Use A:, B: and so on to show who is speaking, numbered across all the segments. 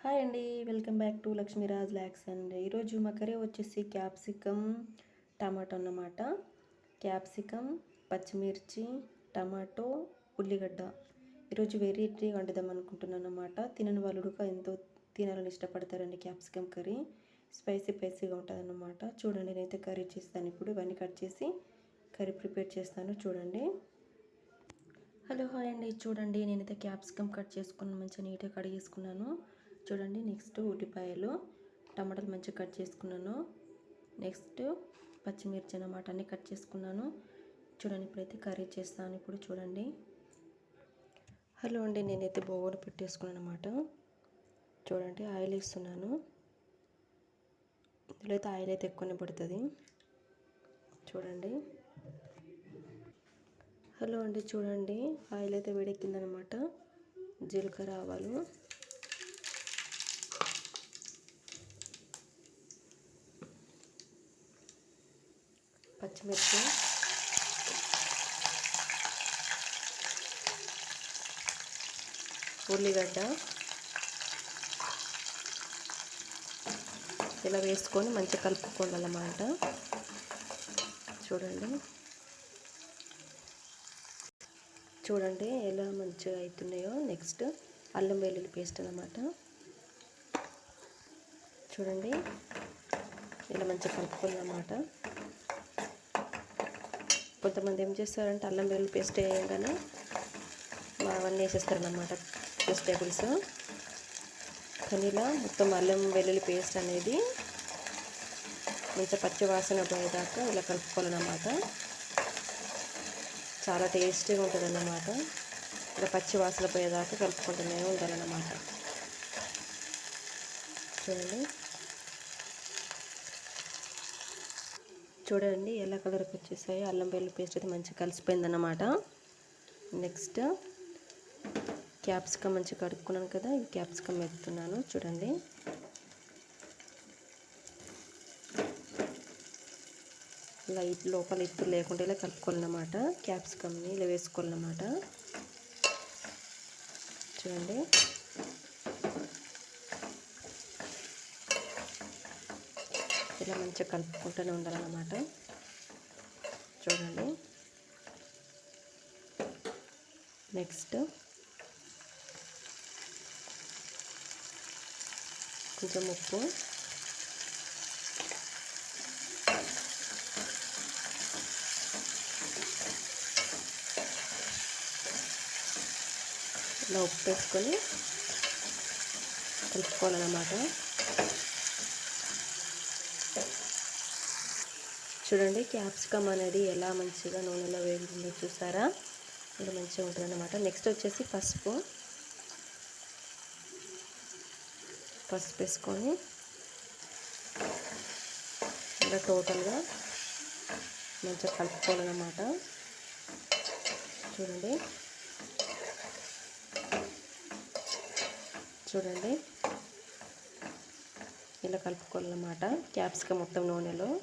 A: Hi అండి welcome back to Lakshmiraj ల్యాక్స్ అండి ఈరోజు మా కర్రీ వచ్చేసి క్యాప్సికమ్ టమాటో అన్నమాట. క్యాప్సికమ్ పచ్చిమిర్చి టమాటో ఉల్లిగడ్డ. ఈరోజు వెరైటీ వండుదాం అనుకుంటున్నాను అన్నమాట. తినని వాళ్ళు ఎంతో తినాలని ఇష్టపడతారండి క్యాప్సికమ్ కర్రీ. స్పైసీ స్పైసీగా ఉంటుంది అన్నమాట. చూడండి నేనైతే కర్రీ చేస్తాను ఇప్పుడు. ఇవన్నీ కట్ చేసి కర్రీ ప్రిపేర్ చేస్తాను. చూడండి. హలో హాయ్ అండి. చూడండి నేనైతే క్యాప్సికమ్ కట్ చేసుకున్నాను మంచిగా నీట్గా కడిగేసుకున్నాను. చూడండి నెక్స్ట్ ఉల్లిపాయలు టమాటాలు మంచిగా కట్ చేసుకున్నాను. నెక్స్ట్ పచ్చిమిర్చి అన్నమాట అన్నీ కట్ చేసుకున్నాను. చూడండి ఇప్పుడైతే కర్రీ చేస్తాను ఇప్పుడు చూడండి. హలో అండి నేనైతే బోగోలు పెట్టేసుకున్నాను అనమాట చూడండి ఆయిల్ వేస్తున్నాను. ఇందులో అయితే ఆయిల్ అయితే ఎక్కువనే పడుతుంది. చూడండి. హలో అండి చూడండి ఆయిల్ అయితే వేడెక్కిందనమాట జీలకర్ర ఆవాలు. పచ్చిమిర్చి. ఉల్లిగడ్డ. ఇలా వేసుకొని మంచిగా కలుపుకోవాలన్నమాట. చూడండి. చూడండి ఎలా మంచిగా అవుతున్నాయో నెక్స్ట్ అల్లం వెల్లుల్లి పేస్ట్ అనమాట చూడండి. ఇలా మంచిగా కలుపుకోవాలన్నమాట. కొంతమంది ఏం చేస్తారంటే అల్లం వెల్లుల్లి పేస్ట్ వేయగానే అవన్నీ వేసేస్తారనమాట వెజిటేబుల్స్ కానీ ఇలా మొత్తం అల్లం వెల్లుల్లి పేస్ట్ అనేది మంచిగా పచ్చి వాసన పోయేదాకా ఇలా కలుపుకోవాలన్నమాట. చాలా టేస్టీగా ఉంటుంది అన్నమాట ఇలా పచ్చి వాసన పోయేదాకా కలుపుకుంటూనే ఉండాలన్నమాట. చూడండి. చూడండి ఎలా కలర్కి వచ్చేసాయో. అల్లం వెల్లుల్లి పేస్ట్ అయితే మంచిగా కలిసిపోయిందన్నమాట. నెక్స్ట్ క్యాప్సికమ్ మంచిగా కడుక్కున్నాను కదా ఈ క్యాప్సికమ్ ఎత్తున్నాను చూడండి. లైట్ లోపల ఇత్తు లేకుండా ఇలా కలుపుకోవాలన్నమాట. క్యాప్సికమ్ని ఇలా వేసుకోవాలన్నమాట. చూడండి. ఇలా మంచిగా కలుపుకుంటూనే ఉండాలన్నమాట. చూడండి. నెక్స్ట్ కొంచెం ఉప్పు. ఇలా ఉప్పు వేసుకొని కలుపుకోవాలన్నమాట. చూడండి క్యాప్సికమ్ అనేది ఎలా మంచిగా నూనెలో వేగుతుందో చూసారా? ఇలా మంచిగా ఉంటుంది అన్నమాట నెక్స్ట్ వచ్చేసి పసుపు. పసుపు వేసుకొని ఇలా టోటల్గా మంచిగా కలుపుకోవాలన్నమాట. చూడండి. చూడండి. ఇలా కలుపుకోవాలన్నమాట. క్యాప్సికమ్ మొత్తం నూనెలో.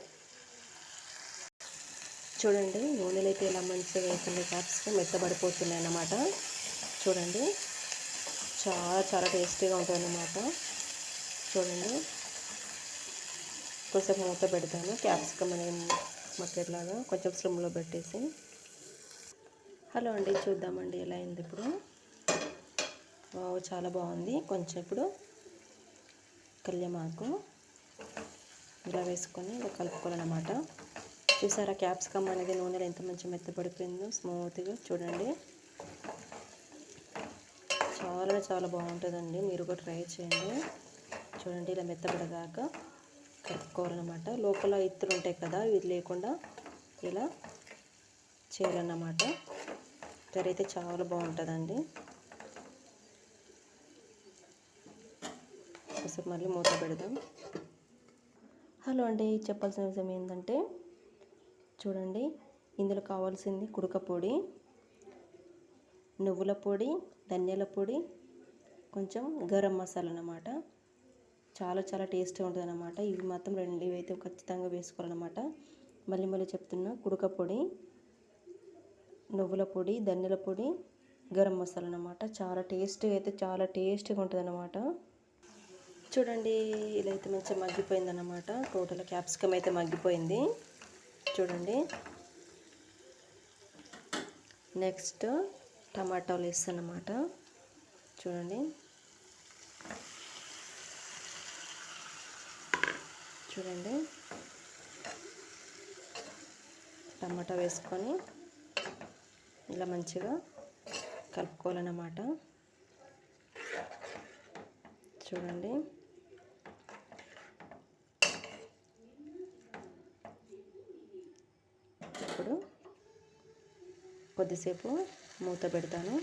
A: చూడండి నూనెలు అయితే ఇలా మంచిగా వేస్తుంది క్యాప్సికం మెత్తబడిపోతున్నాయి అన్నమాట చూడండి చాలా చాలా టేస్టీగా ఉంటుంది అన్నమాట చూడండి కొంచెం మూత పెడతాను. క్యాప్సికం అనేది మక్కెట్లాగా కొంచెం స్లిమ్లో పెట్టేసి. హలో అండి చూద్దామండి ఎలా అయింది ఇప్పుడు? వావ్ చాలా బాగుంది. కొంచెం ఇప్పుడు కళ్యమాకు ఇలా వేసుకొని ఇలా కలుపుకోవాలన్నమాట. చూసారా? క్యాప్సికమ్ అనేది నూనెలో ఎంత మంచి మెత్తపడిపోయిందో స్మూత్గా చూడండి. చాలా చాలా బాగుంటుందండి. మీరు కూడా ట్రై చేయండి. చూడండి ఇలా మెత్తపడదాకా కలుపుకోవాలన్నమాట. లోపల ఇత్తులు ఉంటాయి కదా ఇవి లేకుండా ఇలా చేయాలన్నమాట. కర్రీ అయితే చాలా బాగుంటుందండి. ఒకసారి మళ్ళీ మూత పెడదాం. హలో అండి చెప్పాల్సిన విషయం ఏంటంటే చూడండి. ఇందులో కావాల్సింది కుడక పొడి నువ్వుల పొడి ధనియాల పొడి కొంచెం గరం మసాలా అన్నమాట. చాలా చాలా టేస్టీగా ఉంటుంది అన్నమాట ఇవి మాత్రం రెండు ఇవి అయితే ఖచ్చితంగా వేసుకోవాలన్నమాట. మళ్ళీ మళ్ళీ చెప్తున్నా కుడక పొడి నువ్వుల పొడి ధనియాల పొడి గరం మసాలా అన్నమాట. చాలా టేస్టీగా అయితే చాలా టేస్టీగా ఉంటుంది అన్నమాట చూడండి ఇలా అయితే మంచిగా మగ్గిపోయింది అన్నమాట టోటల్ క్యాప్సికమ్ అయితే మగ్గిపోయింది. చూడండి. నెక్స్ట్ టమాటాలు వేస్తానమాట చూడండి. చూడండి. టమాటా వేసుకొని ఇలా మంచిగా కలుపుకోవాలన్నమాట. చూడండి ఇప్పుడు కొద్దిసేపు మూత పెడతాను.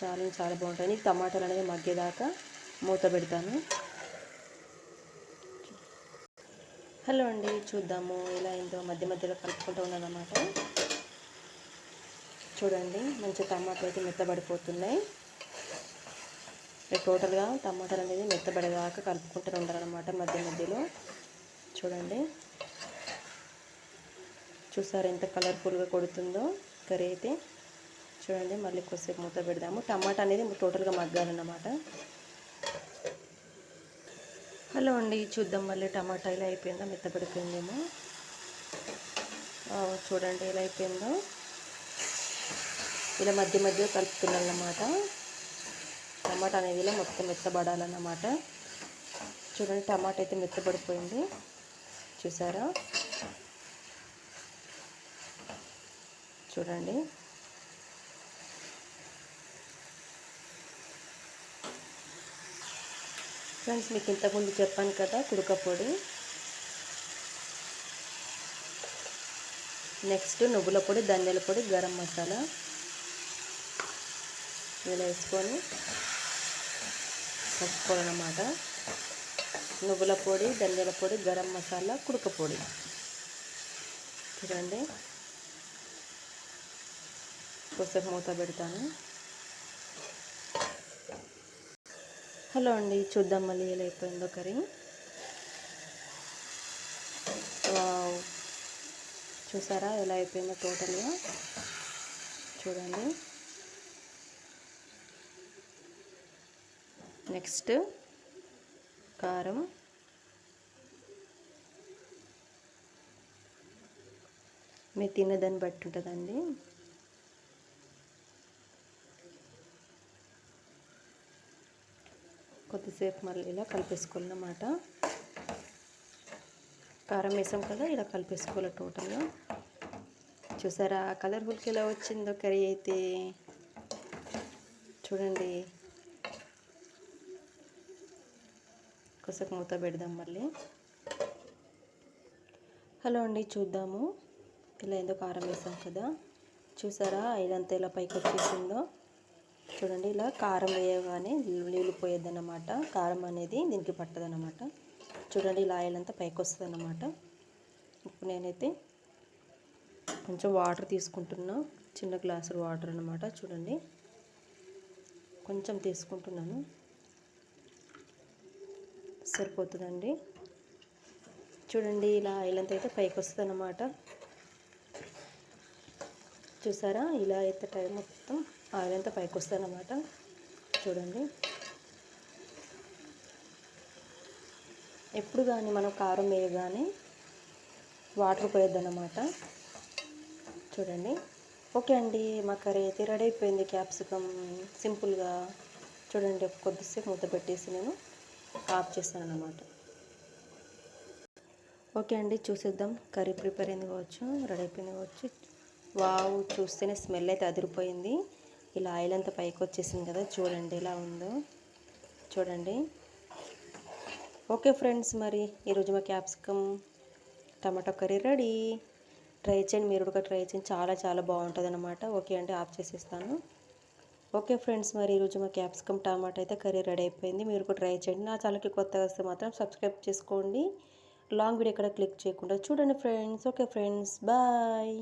A: చాలా చాలా బాగుంటుంది టమాటాలు అనేది మగ్గేదాకా మూత పెడతాను. హలో అండి చూద్దాము ఇలా అయిందో. మధ్య మధ్యలో కలుపుకుంటూ ఉన్నానమాట చూడండి మంచి టమాటాలు అయితే మెత్తబడిపోతున్నాయి. టోటల్గా టమాటాలు అనేది మెత్తబడేదాకా కలుపుకుంటూ ఉండాలన్నమాట మధ్య మధ్యలో. చూడండి. చూసారు ఎంత కలర్ఫుల్గా కొడుతుందో. కర్రీ అయితే చూడండి మళ్ళీ కొద్దిసేపు మూత పెడదాము. టమాటా అనేది టోటల్గా మగ్గాలన్నమాట. హలో అండి చూద్దాం మళ్ళీ టమాటా ఇలా అయిపోయిందా మెత్తపడిపోయిందేమో చూడండి ఇలా అయిపోయిందో. ఇలా మధ్య మధ్య కలుపుతున్నానమాట టమాటా అనేది ఇలా మొత్తం మెత్తబడాలన్నమాట. చూడండి టమాటా అయితే మెత్తబడిపోయింది. చూసారా? చూడండి. ఫ్రెండ్స్ మీకు ఇంతకుముందు చెప్పాను కదా కుడుకపొడి నెక్స్ట్ నువ్వుల పొడి ధనియాల పొడి గరం మసాలా. ఇలా వేసుకొని కలుపుకోవాలన్నమాట. నువ్వుల పొడి ధనియాల పొడి గరం మసాలా కుడుక పొడి. చూడండి. కొద్దిసేపు మూత పెడతాను. హలో అండి చూద్దాం మళ్ళీ ఎలా అయిపోయిందో కర్రీ. చూసారా ఎలా అయిపోయిందో టోటల్గా? చూడండి. నెక్స్ట్ కారం. మీరు తినేదాన్ని బట్టి ఉంటుందండి. కొద్దిసేపు మళ్ళీ ఇలా కలిపేసుకోవాలన్నమాట కారం వేసాం కదా ఇలా కలిపేసుకోవాలి టోటల్గా. చూసారా కలర్ఫుల్కి ఎలా వచ్చిందో కర్రీ అయితే. చూడండి. కొసకు మూత పెడదాం మళ్ళీ. హలో అండి చూద్దాము. ఇలా ఏందో కారం వేసాం కదా. చూసారా ఇదంతా ఇలా పైకి వచ్చేసిందో. చూడండి ఇలా కారం వేయగానే నీళ్ళు పోయేదన్నమాట కారం అనేది దీనికి పట్టదన్నమాట. చూడండి ఇలా ఆయిల్ అంతా పైకి వస్తుంది అన్నమాట ఇప్పుడు నేనైతే కొంచెం వాటర్ తీసుకుంటున్నా. చిన్న గ్లాసులు వాటర్ అనమాట చూడండి. కొంచెం తీసుకుంటున్నాను. సరిపోతుందండి. చూడండి ఇలా ఆయిల్ అంతా అయితే పైకి వస్తుంది అన్నమాట చూసారా ఇలా అయితే టైం మొత్తం ఆయిల్ అంతా పైకి వస్తుందన్నమాట చూడండి. ఎప్పుడు కానీ మనం కారం వేయగానే వాటర్ పోయొద్దన్నమాట. చూడండి. ఓకే అండి మా కర్రీ అయితే రెడీ అయిపోయింది క్యాప్సికమ్ సింపుల్గా. చూడండి కొద్దిసేపు మూత పెట్టేసి నేను ఆఫ్ చేస్తాను అన్నమాట ఓకే అండి చూసేద్దాం. కర్రీ ప్రిపేర్ అయింది కావచ్చు రెడీ అయిపోయింది కావచ్చు. వావ్ చూస్తేనే స్మెల్ అయితే అదిరిపోయింది. ఇలా ఆయిల్ అంతా పైకి వచ్చేసింది కదా చూడండి ఇలా ఉందో. చూడండి. ఓకే ఫ్రెండ్స్ మరి ఈరోజు మా capsicum tomato curry ready. Try చేయండి మీరు కూడా ట్రై చేయండి. చాలా చాలా బాగుంటుంది అనమాట ఓకే అండి ఆఫ్ చేసేస్తాను. ఓకే ఫ్రెండ్స్ మరి ఈరోజు మా క్యాప్సికమ్ టమాటో అయితే కర్రీ రెడీ అయిపోయింది. మీరు కూడా ట్రై చేయండి. నా ఛానల్కి కొత్తగా వస్తే మాత్రం సబ్స్క్రైబ్ చేసుకోండి. లాంగ్ వీడియో ఎక్కడ క్లిక్ చేయకుండా చూడండి ఫ్రెండ్స్. Okay friends bye.